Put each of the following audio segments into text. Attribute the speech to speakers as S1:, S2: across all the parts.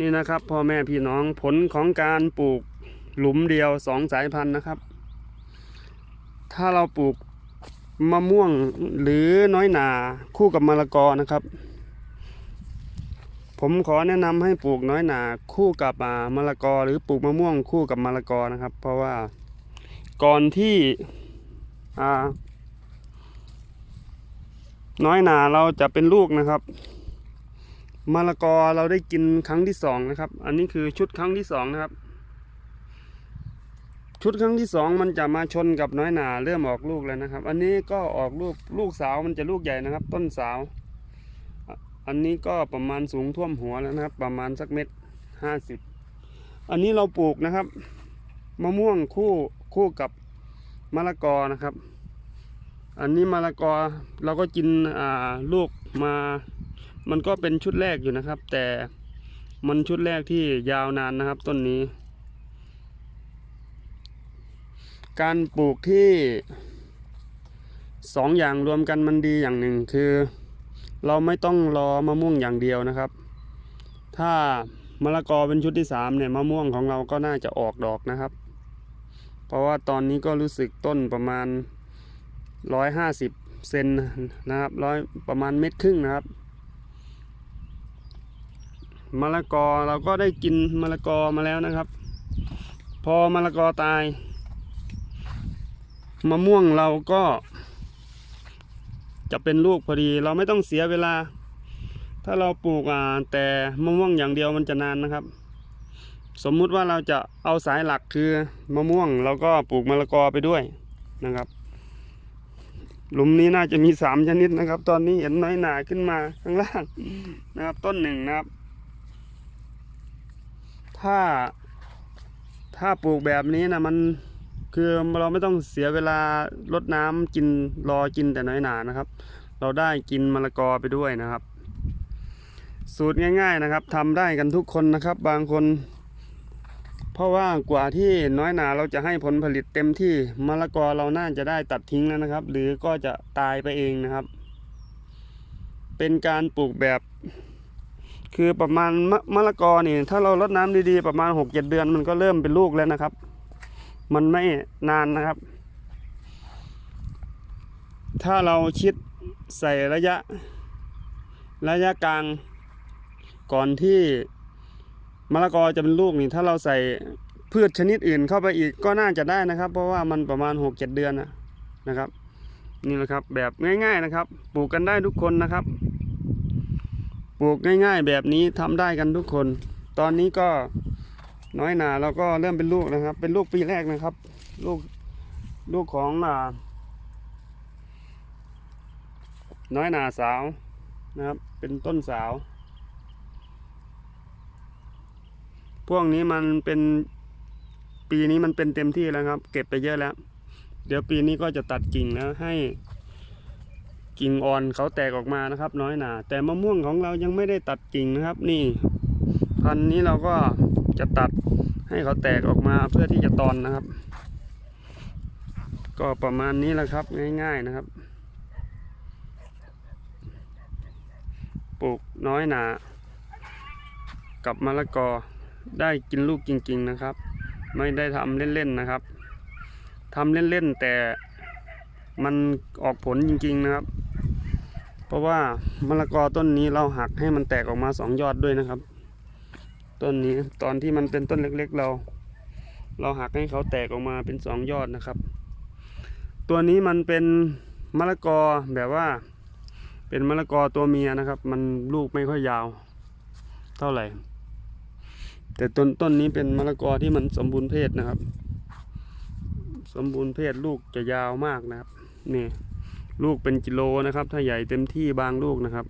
S1: นี่นะครับพ่อแม่พี่น้องผลของการปลูกหลุมเดียวสองสายพันธุ์นะครับ ถ้าเราปลูกมะม่วงหรือน้อยหนาคู่กับมะละกอนะครับ ผมขอแนะนำให้ปลูกน้อยหนาคู่กับมะละกอ หรือปลูกมะม่วงคู่กับมะละกอนะครับ เพราะว่าก่อนที่น้อยหนาเราจะเป็นลูกนะครับ มะละกอเราได้กินครั้งที่สองนะครับ อันนี้คือชุดครั้งที่สองนะครับ ชุดครั้งที่สองมันจะมาชนกับน้อยหนาเริ่มออกลูกแล้วนะครับ อันนี้ก็ออกลูกลูกสาวมันจะลูกใหญ่นะครับ ต้นสาว อันนี้ก็ประมาณสูงท่วมหัวแล้วนะครับ ประมาณสักเม็ดห้าสิบอันนี้เราปลูกนะครับมะม่วงคู่คู่กับมะละกอนะครับ อันนี้มะละกอเราก็กินลูกมา มันก็เป็นชุดแรกอยู่นะครับ แต่มันชุดแรกที่ยาวนานนะครับต้นนี้ การปลูกที่สองอย่างรวมกันมันดีอย่างหนึ่งคือ เราไม่ต้องรอมะม่วงอย่างเดียวนะครับ ถ้ามะละกอเป็นชุดที่สามเนี่ยมะม่วงของเราก็น่าจะออกดอกนะครับ เพราะว่าตอนนี้ก็รู้สึกต้นประมาณร้อยห้าสิบเซนนะครับร้อยประมาณเม็ดครึ่งนะครับ มะละกอเราก็ได้กินมะละกอมาแล้วนะครับ พอมะละกอตายมะม่วงเราก็ จะเป็นลูกพอดี เราไม่ต้องเสียเวลา ถ้าเราปลูกอ่าแต่มะม่วงอย่างเดียวมันจะนานนะครับ สมมุติว่าเราจะเอาสายหลักคือมะม่วงเราก็ปลูกมะละกอไปด้วยนะครับ หลุมนี้น่าจะมีสามชนิดนะครับ ตอนนี้เห็นน้อยหนาขึ้นมาข้างล่างนะครับ ต้นหนึ่งนะครับ ถ้า ถ้าปลูกแบบนี้นะมันคือเราไม่ต้องเสียเวลารดน้ำกินรอกินแต่น้อยหนานะครับ เราได้กินมะละกอไปด้วยนะครับ สูตรง่าย ๆนะครับทำได้กันทุกคนนะครับ บางคน เพราะว่ากว่าที่น้อยหนาเราจะให้ผลผลิตเต็มที่มะละกอเราน่าจะได้ตัดทิ้งแล้วนะครับ หรือก็จะตายไปเองนะครับ เป็นการปลูกแบบ คือประมาณมะมะละกอนี่ถ้าเรารดน้ำดีๆประมาณหกเจ็ดเดือนมันก็เริ่มเป็นลูกแล้วนะครับ มันไม่นานนะครับ ถ้าเราชิดใส่ระยะ ระยะกลาง ก่อนที่มะละกอจะเป็นลูกนี่ ถ้าเราใส่พืชชนิดอื่นเข้าไปอีกก็น่าจะได้นะครับ เพราะว่ามันประมาณหกเจ็ดเดือนนะนะครับ นี่แหละครับ แบบง่าย ๆนะครับ ปลูกกันได้ทุกคนนะครับ ลูกง่ายๆแบบนี้ทำได้กันทุกคน ตอนนี้ก็น้อยหนาเราก็เริ่มเป็นลูกนะครับ เป็นลูกปีแรกนะครับ ลูกลูกของอ่าน้อยหนาสาวนะครับ เป็นต้นสาว พวกนี้มันเป็นปีนี้มันเป็นเต็มที่แล้วครับ เก็บไปเยอะแล้ว เดี๋ยวปีนี้ก็จะตัดกิ่งแล้วให้ กิ่งอ่อนเขาแตกออกมานะครับ น้อยหนาแต่มะม่วงของเรายังไม่ได้ตัดกิ่งนะครับ นี่ พันนี้เราก็จะตัดให้เขาแตกออกมาเพื่อที่จะตอนนะครับ ก็ประมาณนี้แหละครับง่าย ๆนะครับปลูกน้อยหนา กับมะละกอได้กินลูกจริง ๆนะครับ ไม่ได้ทำเล่นๆนะครับทำเล่นๆแต่มันออกผลจริง ๆ นะครับ ราะว่ามะละกอต้นนี้เราหักให้มันแตกออกมาสองยอดด้วยนะครับ ต้นนี้ตอนที่มันเป็นต้นเล็กๆเรา เราหักให้เขาแตกออกมาเป็นสองยอดนะครับ ตัวนี้มันเป็นมะละกอแบบว่า เป็นมะละกอตัวเมียนะครับ มันลูกไม่ค่อยยาว เท่าไหร่ แต่ต้นต้นนี้เป็นมะละกอที่มันสมบูรณ์เพศนะครับ สมบูรณ์เพศลูกจะยาวมากนะครับนี่ ลูกเป็นกิโลนะครับ ถ้าใหญ่เต็มที่บางลูกนะครับ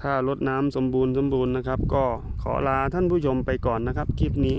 S1: ถ้ารดน้ำสมบูรณ์สมบูรณ์นะครับ ก็ขอลาท่านผู้ชมไปก่อนนะครับ คลิปนี้